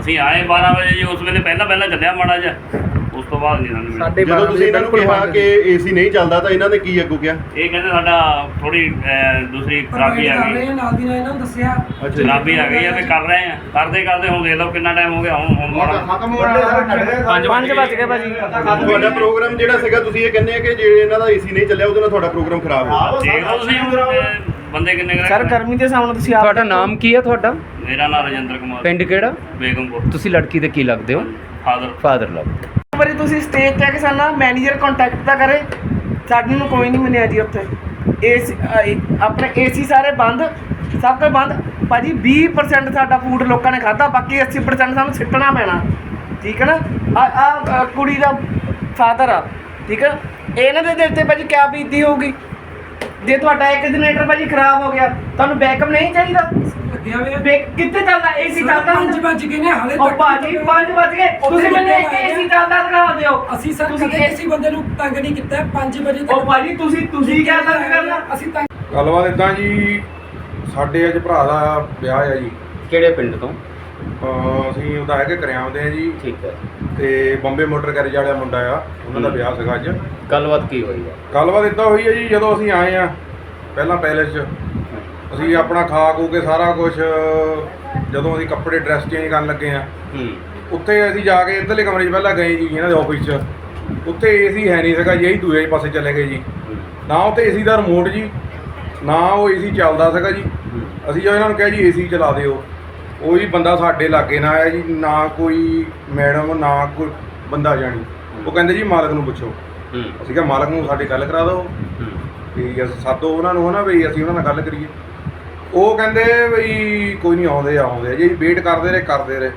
ਅਸੀਂ ਆਏ 12 ਵਜੇ ਜੀ ਉਸ ਵੇਲੇ ਪਹਿਲਾਂ ਪਹਿਲਾਂ ਚੱਲਿਆ ਮਾੜਾ ਜਿਹਾ। ਉਸ ਤੋਂ ਬਾਅਦ ਨਹੀਂ ਸਾਨੂੰ ਮਿਲਿਆ। ਸਾਡੇ ਜਦੋਂ ਤੁਸੀਂ ਇਹਨਾਂ ਨੂੰ ਕਿਹਾ ਕਿ ਏਸੀ ਨਹੀਂ ਚੱਲਦਾ ਤਾਂ ਇਹਨਾਂ ਨੇ ਕੀ ਅੱਗੋਂ ਕਿਹਾ? ਇਹ ਕਹਿੰਦੇ ਸਾਡਾ ਥੋੜੀ ਦੂਸਰੀ ਖਰਾਬੀ ਆ ਗਈ। ਨਾਲ ਦੀ ਨਾਲ ਇਹਨਾਂ ਨੂੰ ਦੱਸਿਆ। ਅੱਛਾ ਖਰਾਬੀ ਆ ਗਈ ਆ ਤੇ ਕਰ ਰਹੇ ਆ। ਕਰਦੇ ਕਰਦੇ ਹੁਣ ਦੇਖ ਲਓ ਕਿੰਨਾ ਟਾਈਮ ਹੋ ਗਿਆ ਹੁਣ ਹੁਣ ਮਾੜਾ ਖਤਮ ਹੋ ਰਿਹਾ ਪੰਜ ਵੱਜ ਗਏ। ਭਾਜੀ। ਤੁਹਾਡਾ ਪ੍ਰੋਗਰਾਮ ਜਿਹੜਾ ਸੀਗਾ ਤੁਸੀਂ ਇਹ ਕਹਿੰਦੇ ਆ ਕਿ ਜੇ ਇਹਨਾਂ ਦਾ ਏਸੀ ਨਹੀਂ ਚੱਲਿਆ ਉਹਦੇ ਨਾਲ ਤੁਹਾਡਾ ਪ੍ਰੋਗਰਾਮ ਖਰਾਬ ਹੋ ਗਿਆ। ਦੇਖ ਲਓ ਤੁਸੀਂ ਹੁਣ, ਅਹ, ਬੰਦੇ ਕਿੰਨੇ ਕੁ ਸਰ ਗਰਮੀ ਦੇ ਸਾਹਮਣੇ ਤੁਸੀਂ ਆਪ ਤੁਹਾਡਾ ਨਾਮ ਕੀ ਹੈ ਤੁਹਾਡਾ? ਮੇਰਾ ਨਾਮ ਰਜਿੰਦਰ ਕੁਮਾਰ। ਪਿੰਡ ਕਿਹੜਾ? ਬੇਗਮਪੁਰ। ਤੁਸੀਂ ਲੜਕੀ ਦੇ ਕੀ ਲੱਗਦੇ ਹੋ? ਫਾਦਰ ਫਾਦਰ ਲੱਗਦੇ ਵਾਰੀ ਤੁਸੀਂ ਸਟੇਜ ਤੇ ਆ ਕੇ ਸਾਡਾ ਮੈਨੇਜਰ ਕੰਟੈਕਟ ਤਾਂ ਕਰੇ। ਸਾਡੇ ਨੂੰ ਕੋਈ ਨਹੀਂ ਮਿਲਿਆ ਜੀ ਉੱਥੇ। ਏਸੀ ਆਪਣੇ ਏਸੀ ਸਾਰੇ ਬੰਦ ਸਭ ਕੁਝ ਬੰਦ। ਭਾਜੀ 20% ਸਾਡਾ ਫੂਡ ਲੋਕਾਂ ਨੇ ਖਾਦਾ ਬਾਕੀ 80% ਸਾਨੂੰ ਸਿੱਟਣਾ ਪੈਣਾ। ਠੀਕ ਹੈ ਨਾ? ਆ ਆ ਕੁੜੀ ਦਾ ਫਾਦਰ ਆ। ਠੀਕ ਹੈ? ਇਹਨਾਂ ਦੇ ਦਿਲ ਤੇ ਭਾਜੀ ਕਿਆ ਬੀਤੀ ਹੋਊਗੀ? ਜੇ ਤੁਹਾਡਾ ਇੱਕ ਜਨਰੇਟਰ ਭਾਜੀ ਖਰਾਬ ਹੋ ਗਿਆ ਤੁਹਾਨੂੰ ਬੈਕਅਪ ਨਹੀਂ ਚਾਹੀਦਾ। ਲੱਗਿਆ ਹੋਇਆ ਬੈਕ ਕਿੱਥੇ ਚੱਲਦਾ? ਏਸੀ ਚੱਲਦਾ ਪੰਜ ਵੱਜ ਗਏ ਨੇ ਹਾਲੇ ਉਹ ਭਾਜੀ 5 ਵਜ ਗਏ। ਤੁਸੀਂ ਮੈਨੂੰ ਇੱਕ ਏਸੀ ਚੱਲਦਾ ਦਿਖਾ ਦਿਓ। ਅਸੀਂ ਸਰ ਤੁਸੀਂ ਕਦੇ ਕਿਸੇ ਬੰਦੇ ਨੂੰ ਤੰਗ ਨਹੀਂ ਕੀਤਾ 5 ਵਜੇ ਉਹ ਭਾਜੀ ਤੁਸੀਂ ਤੁਸੀਂ ਕਿਆ ਤੰਗ ਕਰਨਾ? ਅਸੀਂ ਤੰਗ ਗੱਲਬਾਤ ਇਦਾਂ ਜੀ ਸਾਡੇ ਅੱਜ ਭਰਾ ਦਾ ਵਿਆਹ ਆ ਜੀ। ਕਿਹੜੇ ਪਿੰਡ ਤੋਂ? ਅਹ ਅਸੀਂ ਉਹਦਾ ਹੈਗੇ ਕਰਿਆਮਦੇ ਆ ਜੀ। ਠੀਕ ਹੈ। ਤੇ ਬੰਬੇ ਮੋਟਰ ਗੈਰੇਜ ਵਾਲਾ ਮੁੰਡਾ ਆ ਉਹਨਾਂ ਦਾ। ਵਿਆਹ ਸੀਗਾ ਅੱਜ। ਗੱਲਬਾਤ ਕੀ ਹੋਈ ਹੈ ਗੱਲਬਾਤ ਇਦਾਂ ਹੋਈ ਹੈ ਜੀ ਜਦੋਂ ਅਸੀਂ ਆਏ ਆ ਪਹਿਲਾਂ ਪੈਲੇਸ 'ਚ। ਅਸੀਂ ਆਪਣਾ ਖਾ ਖੂ ਕੇ ਸਾਰਾ ਕੁਝ ਜਦੋਂ ਅਸੀਂ ਕੱਪੜੇ ਡਰੈਸ ਚੇਂਜ ਕਰਨ ਲੱਗੇ ਆ। ਹੂੰ। ਉੱਥੇ ਅਸੀਂ ਜਾ ਕੇ ਇੱਧਰਲੇ ਕਮਰੇ 'ਚ ਪਹਿਲਾਂ ਗਏ ਜੀ ਇਹਨਾਂ ਦੇ ਆਫਿਸ 'ਚ। ਉੱਥੇ ਏਸੀ ਹੈ ਨਹੀਂ ਸੀਗਾ ਜੀ ਦੂਜੇ ਪਾਸੇ ਚਲੇ ਗਏ ਜੀ। ਨਾ ਉੱਥੇ ਏਸੀ ਦਾ ਰਿਮੋਟ ਜੀ ਨਾ ਉਹ ਏਸੀ ਚੱਲਦਾ ਸੀਗਾ ਜੀ। ਅਸੀਂ ਜਦੋਂ ਇਹਨਾਂ ਨੂੰ ਕਿਹਾ ਜੀ ਏਸੀ ਚਲਾ ਦਿਓ। ਉਹ ਹੀ ਬੰਦਾ ਸਾਡੇ ਲਾਗੇ ਨਾ ਆਇਆ ਜੀ ਨਾ ਕੋਈ ਮੈਡਮ ਨਾ ਕੋਈ ਬੰਦਾ ਜਾਣੀ। ਉਹ ਕਹਿੰਦੇ ਜੀ ਮਾਲਕ ਨੂੰ ਪੁੱਛੋ। ਹੂੰ। ਅਸੀਂ ਕਿਹਾ ਮਾਲਕ ਨੂੰ ਸਾਡੇ ਗੱਲ ਕਰਾ ਦਿਓ। ਵੀ ਅਸੀਂ ਸਾਦੋ ਉਹਨਾਂ ਨੂੰ ਹਨਾ ਵੀ ਅਸੀਂ ਉਹਨਾਂ ਨਾਲ ਗੱਲ ਕਰੀਏ। ਉਹ ਕਹਿੰਦੇ ਵੀ ਕੋਈ ਨਹੀਂ ਆਉਂਦੇ ਆਉਂਦੇ ਆ। ਜੀ ਵੇਟ ਕਰਦੇ ਰਹੇ ਕਰਦੇ ਰਹੇ।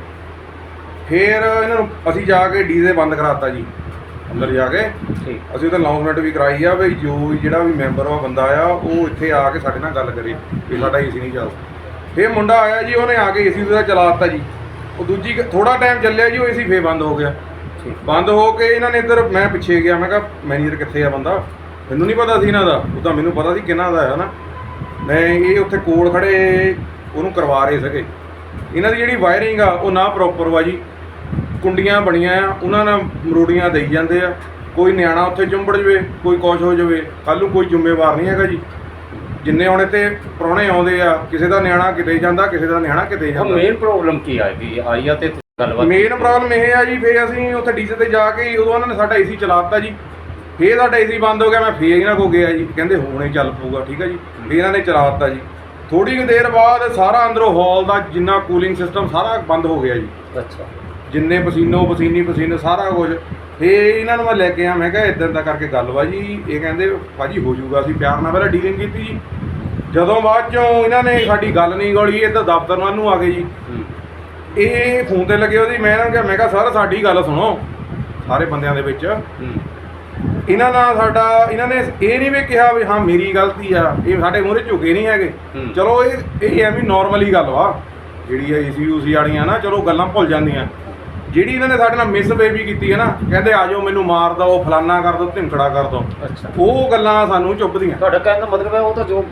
ਫੇਰ ਇਹਨਾਂ ਨੂੰ ਅਸੀਂ ਜਾ ਕੇ ਡੀਜ਼ੇ ਬੰਦ ਕਰਾਤਾ ਜੀ ਅੰਦਰ ਜਾ ਕੇ। ਠੀਕ। ਅਸੀਂ ਉਹਦਾ ਅਨਾਉਂਸਮੈਂਟ ਵੀ ਕਰਾਈ ਆ ਵੀ ਜੋ ਜਿਹੜਾ ਵੀ ਮੈਂਬਰ ਆ ਬੰਦਾ ਆ ਉਹ ਇੱਥੇ ਆ ਕੇ ਸਾਡੇ ਨਾਲ ਗੱਲ ਕਰੇ ਵੀ ਸਾਡਾ ਏਸੀ ਨਹੀਂ ਚੱਲਦਾ। ਫੇਰ ਮੁੰਡਾ ਆਇਆ ਜੀ ਉਹਨੇ ਆ ਕੇ ਏਸੀ ਉਹਦਾ ਚਲਾ ਦਿੱਤਾ ਜੀ। ਉਹ ਦੂਜੀ ਥੋੜਾ ਟਾਈਮ ਚੱਲਿਆ ਜੀ ਉਹ ਏਸੀ ਫੇਰ ਬੰਦ ਹੋ ਗਿਆ। ਬੰਦ ਹੋ ਕੇ ਇਹਨਾਂ ਨੇ ਇੱਧਰ ਮੈਂ ਪਿੱਛੇ ਗਿਆ ਮੈਂ ਕਿਹਾ ਮੈਨੇਜਰ ਕਿੱਥੇ ਆ ਬੰਦਾ? ਮੈਨੂੰ ਨਹੀਂ ਪਤਾ ਸੀ ਇਹਨਾਂ ਦਾ। ਉਹ ਤਾਂ ਮੈਨੂੰ ਪਤਾ ਸੀ ਕਿਹਨਾਂ ਦਾ ਹੈ ਨਾ। ਮੈਂ ਇਹ ਉੱਥੇ ਕੋਲ ਖੜੇ ਉਹਨੂੰ ਕਰਵਾ ਰਹੇ ਸੀਗੇ। ਇਹਨਾਂ ਦੀ ਜਿਹੜੀ ਵਾਇਰਿੰਗ ਆ ਉਹ ਨਾ ਪ੍ਰੋਪਰ ਵਾ ਜੀ। ਕੁੰਡੀਆਂ ਬਣੀਆਂ ਆ ਉਹਨਾਂ ਨਾਲ ਮਰੋੜੀਆਂ ਦੇਈ ਜਾਂਦੇ ਆ। ਕੋਈ ਨਿਆਣਾ ਉੱਥੇ ਚੁੰਬੜ ਜਵੇ ਕੋਈ ਕੁਛ ਹੋ ਜਵੇ। ਕੱਲ ਨੂੰ ਕੋਈ ਜ਼ਿੰਮੇਵਾਰ ਨਹੀਂ ਹੈਗਾ ਜੀ। ਜਿੰਨੇ ਹੁਣ ਤੇ ਪ੍ਰਾਹੁਣੇ ਆਉਂਦੇ ਆ ਕਿਸੇ ਦਾ ਨਿਆਣਾ ਕਿਤੇ ਜਾਂਦਾ ਕਿਸੇ ਦਾ ਨਿਆਣਾ ਕਿਤੇ ਉਹ ਜਾਂਦਾ। ਮੇਨ ਪ੍ਰੋਬਲਮ ਕੀ ਆਈ ਆਈ ਆ ਤੇ ਗੱਲਬਾਤ ਮੇਨ ਪ੍ਰੋਬਲਮ ਇਹ ਆ ਜੀ ਫੇਰ ਅਸੀਂ ਉੱਥੇ ਡੀਜ਼ੇ ਤੇ ਜਾ ਕੇ ਉਦੋਂ ਉਹਨਾਂ ਨੇ ਸਾਡਾ ਏਸੀ ਚਲਾ ਦਿੱਤਾ ਜੀ। ਫੇਰ ਸਾਡਾ ਏਸੀ ਬੰਦ ਹੋ ਗਿਆ ਮੈਂ ਫੇਰ ਇਹਨਾਂ ਕੋ ਗਿਆ ਜੀ। ਕਹਿੰਦੇ ਹੁਣੇ ਚੱਲ ਪਊਗਾ ਠੀਕ ਆ ਜੀ। ਫੇਰ ਇਹਨਾਂ ਨੇ ਚਲਾ ਦਿੱਤਾ ਜੀ। ਥੋੜੀ ਕੁ ਦੇਰ ਬਾਅਦ ਸਾਰਾ ਅੰਦਰੋਂ ਹਾਲ ਦਾ ਜਿੰਨਾ ਕੂਲਿੰਗ ਸਿਸਟਮ ਸਾਰਾ ਬੰਦ ਹੋ ਗਿਆ ਜੀ। ਅੱਛਾ। ਜਿੰਨੇ ਪਸੀਨੋ ਪਸੀਨੀ ਪਸੀਨੇ ਸਾਰਾ ਕੁਝ ਫੇਰ ਇਹਨਾਂ ਨੂੰ ਮੈਂ ਲੈ ਕੇ ਆ ਮੈਂ ਕਿਹਾ ਇਦਾਂ ਦਾ ਕਰਕੇ ਗੱਲ ਵਾ ਜੀ। ਇਹ ਕਹਿੰਦੇ ਭਾਜੀ ਹੋ ਜਾਊਗਾ ਅਸੀਂ ਪਿਆਰ ਨਾਲ ਪਹਿਲਾਂ ਡੀਲਿੰਗ ਕੀਤੀ ਜੀ। ਜਦੋਂ ਬਾਅਦ ਚੋਂ ਇਹਨਾਂ ਨੇ ਸਾਡੀ ਗੱਲ ਨਹੀਂ ਗੋਲੀ ਇੱਧਰ ਦਫ਼ਤਰ ਵੱਲ ਨੂੰ ਆ ਗਏ ਜੀ। ਇਹ ਫੋਨ ਤੇ ਲੱਗੇ ਉਹਦੀ ਮੈਂ ਇਹਨਾਂ ਨੂੰ ਕਿਹਾ ਮੈਂ ਕਿਹਾ ਸਰ ਸਾਡੀ ਗੱਲ ਸੁਣੋ। ਸਾਰੇ ਬੰਦਿਆਂ ਦੇ ਵਿੱਚ। ਇਹਨਾਂ ਨਾਲ ਸਾਡਾ ਇਹਨਾਂ ਨੇ ਇਹ ਨਹੀਂ ਵੀ ਕਿਹਾ ਵੀ ਹਾਂ ਮੇਰੀ ਗਲਤੀ ਆ ਇਹ ਸਾਡੇ ਮੂਹਰੇ ਝੁਕੇ ਨਹੀਂ ਹੈਗੇ। ਚਲੋ ਇਹ ਇਹ ਐਵੇਂ ਨਾਰਮਲੀ ਗੱਲ ਵਾ। ਜਿਹੜੀ ਆ ਏਸੀ ਯੂਸੀ ਵਾਲੀਆਂ ਨਾ ਚਲੋ ਗੱਲਾਂ ਭੁੱਲ ਜਾਂਦੀਆਂ। ਜਿਹੜੀ ਇਹਨਾਂ ਨੇ ਸਾਡੇ ਨਾਲ ਮਿਸ ਬੇਬੀ ਕੀਤੀ ਹੈ ਨਾ ਕਹਿੰਦੇ ਆ ਜਾਓ ਮੈਨੂੰ ਮਾਰ ਦੋ ਫਲਾਨਾ ਕਰ ਦੋ ਢਿੰਕੜਾ ਕਰ ਦੋ ਅੱਛਾ। ਉਹ ਗੱਲਾਂ ਸਾਨੂੰ ਚੁੱਭਦੀਆਂ। ਤੁਹਾਡਾ ਕਹਿਣ ਦਾ ਮਤਲਬ ਹੈ ਉਹ ਤਾਂ ਜੋ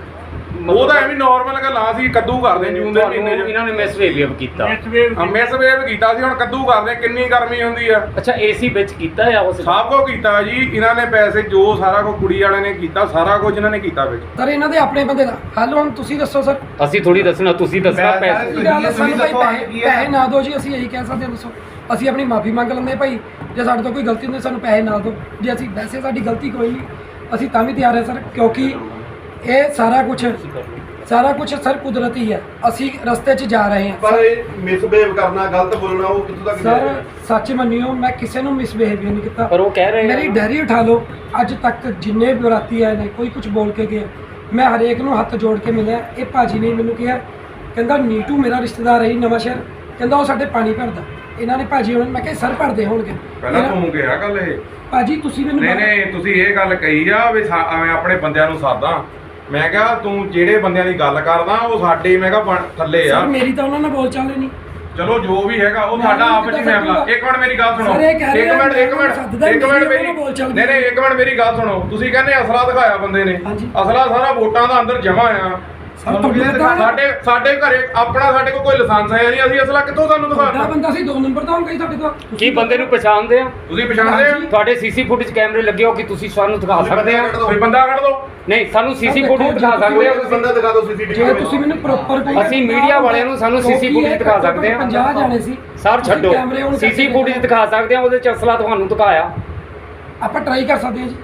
ਉਹ ਤਾਂ ਐਵੇਂ ਨਾਰਮਲ ਗੱਲਾਂ ਸੀ ਕੱਦੂ ਕਰਦੇ ਜੂਨ ਦੇ ਮਹੀਨੇ 'ਚ। ਇਹਨਾਂ ਨੇ ਮਿਸਬੀਹੇਵ ਕੀਤਾ। ਮਿਸ ਵੇਵ ਕੀਤਾ ਸੀ ਹੁਣ ਕੱਦੂ ਕਰਦੇ ਕਿੰਨੀ ਗਰਮੀ ਹੁੰਦੀ ਆ। ਅੱਛਾ ਏਸੀ ਵਿੱਚ ਕੀਤਾ ਆ ਉਸ ਸਭ ਕੁਝ ਕੀਤਾ ਜੀ ਇਹਨਾਂ ਨੇ ਪੈਸੇ ਜੋ ਸਾਰਾ ਕੁਝ ਕੁੜੀ ਵਾਲਿਆਂ ਨੇ ਕੀਤਾ ਸਾਰਾ ਕੁਝ ਇਹਨਾਂ ਨੇ ਕੀਤਾ ਵਿੱਚ। ਸਰ ਇਹਨਾਂ ਦੇ ਆਪਣੇ ਬੰਦੇ ਦਾ। ਹੱਲ ਹੁਣ ਤੁਸੀਂ ਦੱਸੋ ਸਰ। ਅਸੀਂ ਥੋੜੀ ਦੱਸਣਾ ਤੁਸੀਂ ਦੱਸਣਾ ਪੈਸੇ। ਪੈਸੇ ਨਾ ਦਿਓ ਜੀ ਅਸੀਂ ਇਹੀ ਕਹਿ ਸਕਦੇ ਹਾਂ ਦੱਸੋ। ਅਸੀਂ ਆਪਣੀ ਮਾਫੀ ਮੰਗ ਲੈਂਦੇ ਭਾਈ। ਜੇ ਸਾਡੇ ਤੋਂ ਕੋਈ ਗਲਤੀ ਹੁੰਦੀ ਸਾਨੂੰ ਪੈਸੇ ਨਾ ਦਿਓ। ਜੇ ਅਸੀਂ ਵੈਸੇ ਸਾਡੀ ਗਲਤੀ ਕੋਈ ਨਹੀਂ ਅਸੀਂ ਤਾਂ ਵੀ ਤਿਆਰ ਹਾਂ ਸਰ ਕਿਉਂਕਿ ਇਹ ਸਾਰਾ ਕੁਝ ਸਾਰਾ ਕੁਝ ਸਰ ਕੁਦਰਤੀ ਹੈ। ਅਸੀਂ ਰਸਤੇ 'ਚ ਜਾ ਰਹੇ ਹਾਂ। ਪਰ ਇਹ ਮਿਸਬਿਹੇਵ ਕਰਨਾ ਗਲਤ ਬੋਲਣਾ ਉਹ ਕਿੱਥੋਂ ਤੱਕ ਸਰ ਜਾਏਗਾ? ਸੱਚ ਮੰਨਿਓ ਮੈਂ ਕਿਸੇ ਨੂੰ ਮਿਸਬਿਹੇਵ ਨਹੀਂ ਕੀਤਾ। ਪਰ ਉਹ ਕਹਿ ਰਹੇ ਮੇਰੀ ਆ ਡੈਰੀ ਉਠਾ ਲਓ। ਅੱਜ ਤੱਕ ਜਿੰਨੇ ਵੀ ਬਰਾਤੀ ਆਏ ਨੇ ਕੋਈ ਕੁਝ ਬੋਲ ਕੇ ਗਿਆ। ਮੈਂ ਹਰੇਕ ਨੂੰ ਹੱਥ ਜੋੜ ਕੇ ਮਿਲਿਆ। ਇਹ ਭਾਜੀ ਨੇ ਮੈਨੂੰ ਕਿਹਾ ਕਹਿੰਦਾ ਨੀਟੂ ਮੇਰਾ ਰਿਸ਼ਤੇਦਾਰ ਹੈ ਜੀ ਨਵਾਂ ਸ਼ਹਿਰ। ਕਹਿੰਦਾ ਉਹ ਸਾਡੇ ਪਾਣੀ ਭਰਦਾ। ਇਹਨਾਂ ਨੇ ਭਾਜੀ ਉਹਨਾਂ ਮੈਂ ਕਿਹਾ ਸਰ ਭਰਦੇ ਹੋਣਗੇ। ਪਹਿਲਾਂ ਇਹਨਾਂ- ਤੂੰ ਕਿਹਾ ਗੱਲ ਇਹ। ਭਾਜੀ ਤੁਸੀਂ ਮੈਨੂੰ ਨਹੀਂ ਨਹੀਂ ਤੁਸੀਂ ਇਹ ਗੱਲ ਕਹੀ ਆ ਵੀ ਸਾ- ਐਵੇਂ ਆਪਣੇ ਬੰਦਿਆਂ ਨੂੰ ਸਾਦਾ। ਮੈਂ ਕਿਹਾ ਤੂੰ ਜਿਹੜੇ ਬੰਦਿਆਂ ਦੀ ਗੱਲ ਕਰਦਾ ਉਹ ਸਾਡੇ ਮੈਂ ਕਿਹਾ ਬਣ- ਥੱਲੇ ਆ। ਸਰ ਮੇਰੀ ਤਾਂ ਉਹਨਾਂ ਨਾਲ ਬੋਲ ਚਾਲ ਨਹੀਂ। ਚਲੋ ਜੋ ਵੀ ਹੈਗਾ ਉਹ ਮੈਂ ਤੁਹਾਡਾ ਉਹਨੂੰ ਆਪਸ ਵਿੱਚ ਕਿੱਦਾਂ ਫੈਸਲਾ? ਇੱਕ ਮਿੰਟ ਮੇਰੀ ਗੱਲ ਸੁਣੋ। ਸਰ, ਇਹ ਕਹਿ ਇੱਕ ਰਿਹਾ ਮਿੰਟ ਇੱਕ ਮਿੰਟ ਸੱਦਦਾ ਇੱਕ ਮਿੰਟ ਮੇਰੀ ਉਹਨਾਂ ਬੋਲ ਨਹੀਂ ਨਹੀਂ। ਇੱਕ ਮਿੰਟ ਮੇਰੀ ਗੱਲ ਸੁਣੋ। ਤੁਸੀਂ ਕਹਿੰਦੇ ਅਸਲਾ ਦਿਖਾਇਆ ਬੰਦੇ ਨੇ। ਹਾਂਜੀ। ਅਸਲਾ ਸਾਰਾ ਵੋਟਾਂ ਦਾ ਅੰਦਰ ਜਮਾ ਆ। ਸਾਡੇ ਸਾਡੇ ਘਰੇ ਆਪਣਾ ਸਾਡੇ ਕੋਲ ਕੋਈ ਲਾਇਸੈਂਸ ਹੈ ਨਹੀਂ ਅਸੀਂ ਅਸਲਾ ਕਿੱਥੋਂ ਤੁਹਾਨੂੰ ਤੁਹਾਡਾ ਦਿਖਾਤਾ ਬੰਦਾ ਸੀ ਦੋ ਨੰਬਰ ਦਾ ਹੋਊਗਾ ਜੀ ਤੁਹਾਡੇ ਕੋਲ। ਕੀ ਬੰਦੇ ਨੂੰ ਪਛਾਣਦੇ ਆ? ਤੁਸੀਂ ਪਛਾਣਦੇ ਆ? ਤੁਹਾਡੇ ਸੀਸੀ ਫੁਟੇਜ ਕੈਮਰੇ ਲੱਗੇ ਹੋ ਕਿ ਤੁਸੀਂ ਸਾਨੂੰ ਦਿਖਾ ਸਕਦੇ ਆ? ਕੋਈ ਬੰਦਾ ਕੱਢ ਦੋ ਨਹੀਂ ਸਾਨੂੰ ਸੀਸੀ ਫੁਟੇਜ ਦਿਖਾ ਸਕਦੇ ਆ। ਕੋਈ ਬੰਦਾ ਦਿਖਾ ਦਿਓ ਸੀਸੀਟੀਵੀ ਜੇ ਤੁਸੀਂ ਮੈਨੂੰ ਪ੍ਰੋਪਰ ਕੋਈ ਅਸੀਂ media ਵਾਲਿਆਂ ਨੂੰ ਸਾਨੂੰ CC footage ਦਿਖਾ ਸਕਦੇ ਹਾਂ। 50 ਜਾਣੇ ਸੀ। ਸਰ ਛੱਡੋ। ਸੀਸੀ ਫੁਟੇਜ ਦਿਖਾ ਸਕਦੇ ਆ ਉਹਦੇ ਚ ਅਸਲਾ ਤੁਹਾਨੂੰ ਦਿਖਾਇਆ। ਆਪਾਂ ਟਰਾਈ ਕਰ ਸਕਦੇ ਹਾਂ ਜੀ।